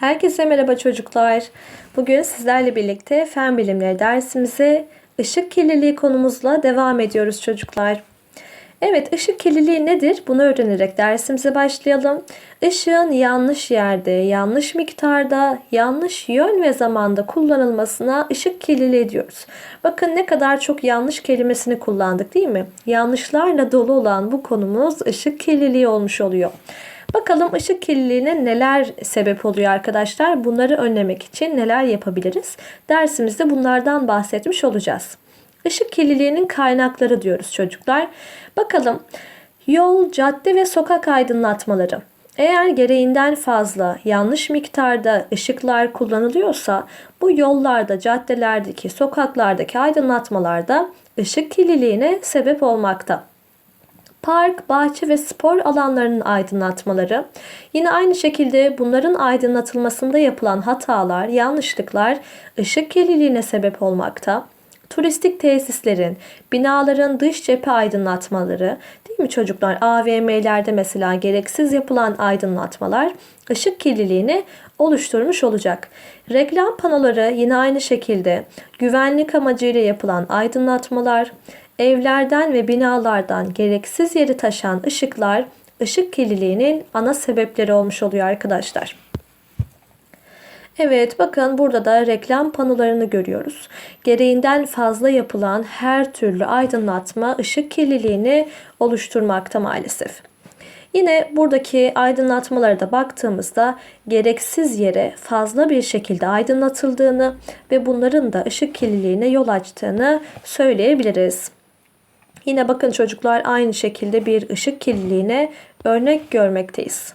Herkese merhaba çocuklar. Bugün sizlerle birlikte fen bilimleri dersimize ışık kirliliği konumuzla devam ediyoruz çocuklar. Evet, ışık kirliliği nedir? Bunu öğrenerek dersimize başlayalım. Işığın yanlış yerde, yanlış miktarda, yanlış yön ve zamanda kullanılmasına ışık kirliliği diyoruz. Bakın ne kadar çok yanlış kelimesini kullandık değil mi? Yanlışlarla dolu olan bu konumuz ışık kirliliği olmuş oluyor. Bakalım ışık kirliliğine neler sebep oluyor arkadaşlar? Bunları önlemek için neler yapabiliriz? Dersimizde bunlardan bahsetmiş olacağız. Işık kirliliğinin kaynakları diyoruz çocuklar. Bakalım yol, cadde ve sokak aydınlatmaları. Eğer gereğinden fazla yanlış miktarda ışıklar kullanılıyorsa bu yollarda, caddelerdeki, sokaklardaki aydınlatmalarda ışık kirliliğine sebep olmakta park, bahçe ve spor alanlarının aydınlatmaları. Yine aynı şekilde bunların aydınlatılmasında yapılan hatalar, yanlışlıklar ışık kirliliğine sebep olmakta. Turistik tesislerin, binaların dış cephe aydınlatmaları, değil mi çocuklar? AVM'lerde mesela gereksiz yapılan aydınlatmalar ışık kirliliğini oluşturmuş olacak. Reklam panoları yine aynı şekilde güvenlik amacıyla yapılan aydınlatmalar, evlerden ve binalardan gereksiz yeri taşan ışıklar ışık kirliliğinin ana sebepleri olmuş oluyor arkadaşlar. Evet bakın burada da reklam panolarını görüyoruz. Gereğinden fazla yapılan her türlü aydınlatma ışık kirliliğini oluşturmakta maalesef. Yine buradaki aydınlatmalara da baktığımızda gereksiz yere fazla bir şekilde aydınlatıldığını ve bunların da ışık kirliliğine yol açtığını söyleyebiliriz. Yine bakın çocuklar aynı şekilde bir ışık kirliliğine örnek görmekteyiz.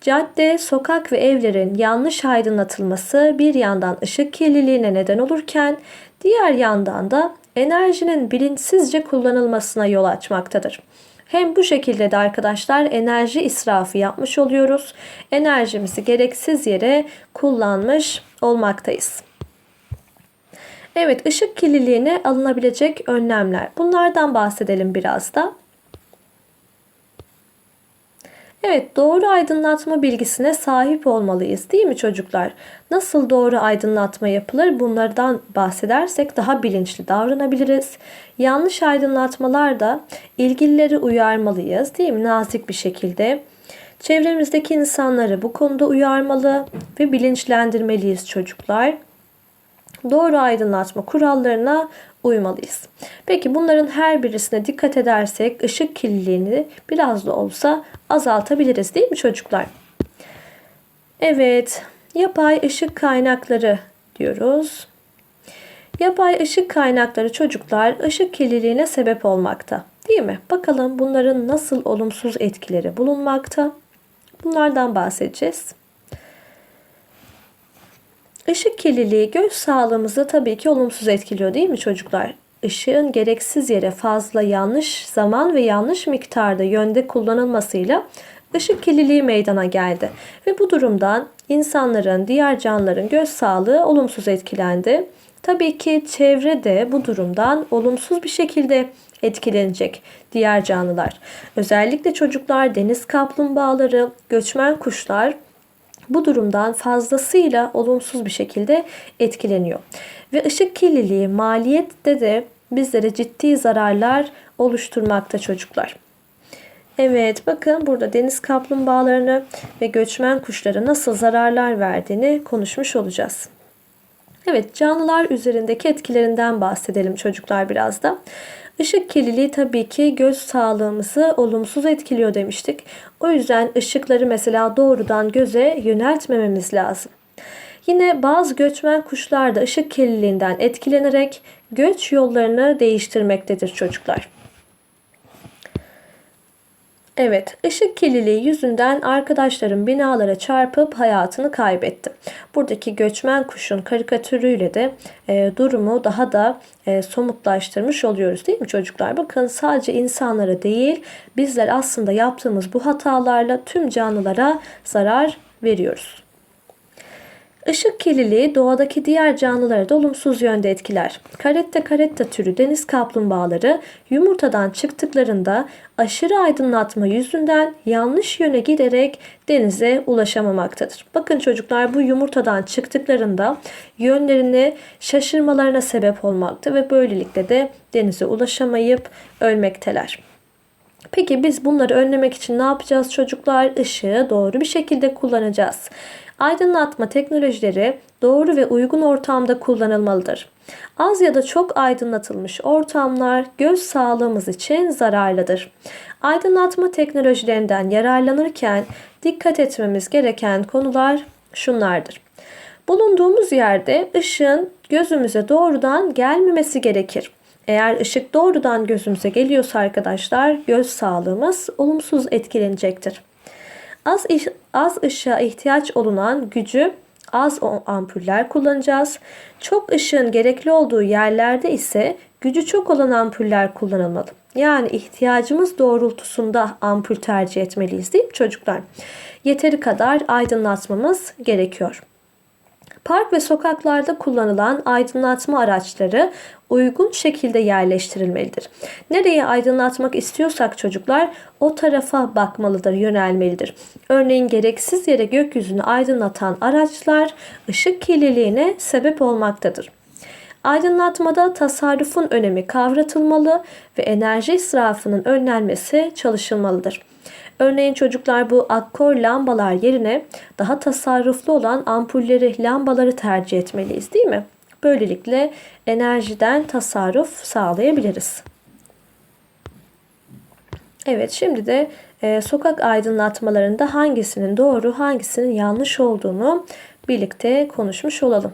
Cadde, sokak ve evlerin yanlış aydınlatılması bir yandan ışık kirliliğine neden olurken diğer yandan da enerjinin bilinçsizce kullanılmasına yol açmaktadır. Hem bu şekilde de arkadaşlar enerji israfı yapmış oluyoruz. Enerjimizi gereksiz yere kullanmış olmaktayız. Evet, ışık kirliliğine alınabilecek önlemler. Bunlardan bahsedelim biraz da. Evet, doğru aydınlatma bilgisine sahip olmalıyız, değil mi çocuklar? Nasıl doğru aydınlatma yapılır? Bunlardan bahsedersek daha bilinçli davranabiliriz. Yanlış aydınlatmalarda ilgilileri uyarmalıyız, değil mi? Nazik bir şekilde. Çevremizdeki insanları bu konuda uyarmalı ve bilinçlendirmeliyiz çocuklar doğru aydınlatma kurallarına uymalıyız. Peki bunların her birisine dikkat edersek ışık kirliliğini biraz da olsa azaltabiliriz değil mi çocuklar? Evet, yapay ışık kaynakları diyoruz. Yapay ışık kaynakları çocuklar ışık kirliliğine sebep olmakta. Değil mi? Bakalım bunların nasıl olumsuz etkileri bulunmakta? Bunlardan bahsedeceğiz. Işık kirliliği göz sağlığımızı tabii ki olumsuz etkiliyor değil mi çocuklar? Işığın gereksiz yere fazla yanlış zaman ve yanlış miktarda yönde kullanılmasıyla ışık kirliliği meydana geldi. Ve bu durumdan insanların, diğer canlıların göz sağlığı olumsuz etkilendi. Tabii ki çevre de bu durumdan olumsuz bir şekilde etkilenecek diğer canlılar. Özellikle çocuklar, deniz kaplumbağaları, göçmen kuşlar bu durumdan fazlasıyla olumsuz bir şekilde etkileniyor. Ve ışık kirliliği maliyette de bizlere ciddi zararlar oluşturmakta çocuklar. Evet bakın burada deniz kaplumbağalarını ve göçmen kuşlara nasıl zararlar verdiğini konuşmuş olacağız. Evet canlılar üzerindeki etkilerinden bahsedelim çocuklar biraz da. Işık kirliliği tabii ki göz sağlığımızı olumsuz etkiliyor demiştik. O yüzden ışıkları mesela doğrudan göze yöneltmememiz lazım. Yine bazı göçmen kuşlar da ışık kirliliğinden etkilenerek göç yollarını değiştirmektedir çocuklar. Evet, ışık kirliliği yüzünden arkadaşlarım binalara çarpıp hayatını kaybetti. Buradaki göçmen kuşun karikatürüyle de e, durumu daha da e, somutlaştırmış oluyoruz değil mi çocuklar? Bakın sadece insanlara değil bizler aslında yaptığımız bu hatalarla tüm canlılara zarar veriyoruz. Işık kirliliği doğadaki diğer canlıları da olumsuz yönde etkiler. Caretta caretta türü deniz kaplumbağaları yumurtadan çıktıklarında aşırı aydınlatma yüzünden yanlış yöne giderek denize ulaşamamaktadır. Bakın çocuklar bu yumurtadan çıktıklarında yönlerini şaşırmalarına sebep olmakta ve böylelikle de denize ulaşamayıp ölmekteler. Peki biz bunları önlemek için ne yapacağız çocuklar? Işığı doğru bir şekilde kullanacağız. Aydınlatma teknolojileri doğru ve uygun ortamda kullanılmalıdır. Az ya da çok aydınlatılmış ortamlar göz sağlığımız için zararlıdır. Aydınlatma teknolojilerinden yararlanırken dikkat etmemiz gereken konular şunlardır. Bulunduğumuz yerde ışığın gözümüze doğrudan gelmemesi gerekir. Eğer ışık doğrudan gözümüze geliyorsa arkadaşlar göz sağlığımız olumsuz etkilenecektir. Az, az ışığa ihtiyaç olunan gücü az ampuller kullanacağız. Çok ışığın gerekli olduğu yerlerde ise gücü çok olan ampuller kullanılmalı. Yani ihtiyacımız doğrultusunda ampul tercih etmeliyiz değil çocuklar? Yeteri kadar aydınlatmamız gerekiyor. Park ve sokaklarda kullanılan aydınlatma araçları uygun şekilde yerleştirilmelidir. Nereye aydınlatmak istiyorsak çocuklar o tarafa bakmalıdır, yönelmelidir. Örneğin gereksiz yere gökyüzünü aydınlatan araçlar ışık kirliliğine sebep olmaktadır. Aydınlatmada tasarrufun önemi kavratılmalı ve enerji israfının önlenmesi çalışılmalıdır. Örneğin çocuklar bu akkor lambalar yerine daha tasarruflu olan ampulleri, lambaları tercih etmeliyiz değil mi? Böylelikle enerjiden tasarruf sağlayabiliriz. Evet şimdi de e, sokak aydınlatmalarında hangisinin doğru hangisinin yanlış olduğunu birlikte konuşmuş olalım.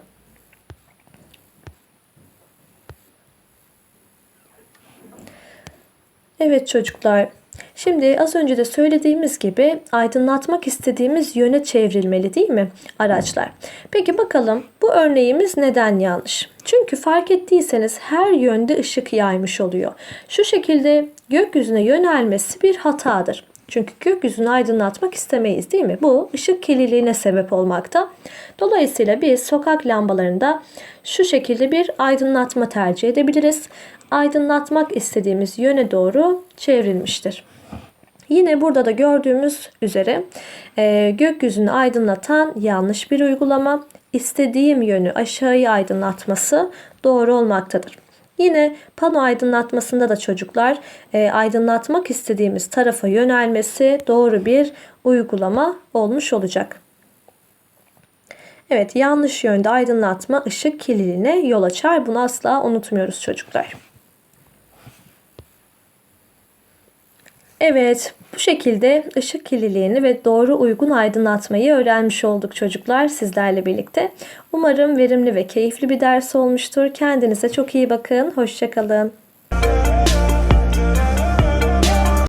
Evet çocuklar Şimdi az önce de söylediğimiz gibi aydınlatmak istediğimiz yöne çevrilmeli değil mi araçlar? Peki bakalım bu örneğimiz neden yanlış? Çünkü fark ettiyseniz her yönde ışık yaymış oluyor. Şu şekilde gökyüzüne yönelmesi bir hatadır. Çünkü gökyüzünü aydınlatmak istemeyiz değil mi? Bu ışık kirliliğine sebep olmakta. Dolayısıyla biz sokak lambalarında şu şekilde bir aydınlatma tercih edebiliriz. Aydınlatmak istediğimiz yöne doğru çevrilmiştir. Yine burada da gördüğümüz üzere e, gökyüzünü aydınlatan yanlış bir uygulama. İstediğim yönü aşağıya aydınlatması doğru olmaktadır. Yine pano aydınlatmasında da çocuklar e, aydınlatmak istediğimiz tarafa yönelmesi doğru bir uygulama olmuş olacak. Evet yanlış yönde aydınlatma ışık kirliliğine yol açar. Bunu asla unutmuyoruz çocuklar. Evet, bu şekilde ışık kirliliğini ve doğru uygun aydınlatmayı öğrenmiş olduk çocuklar sizlerle birlikte. Umarım verimli ve keyifli bir ders olmuştur. Kendinize çok iyi bakın. Hoşçakalın.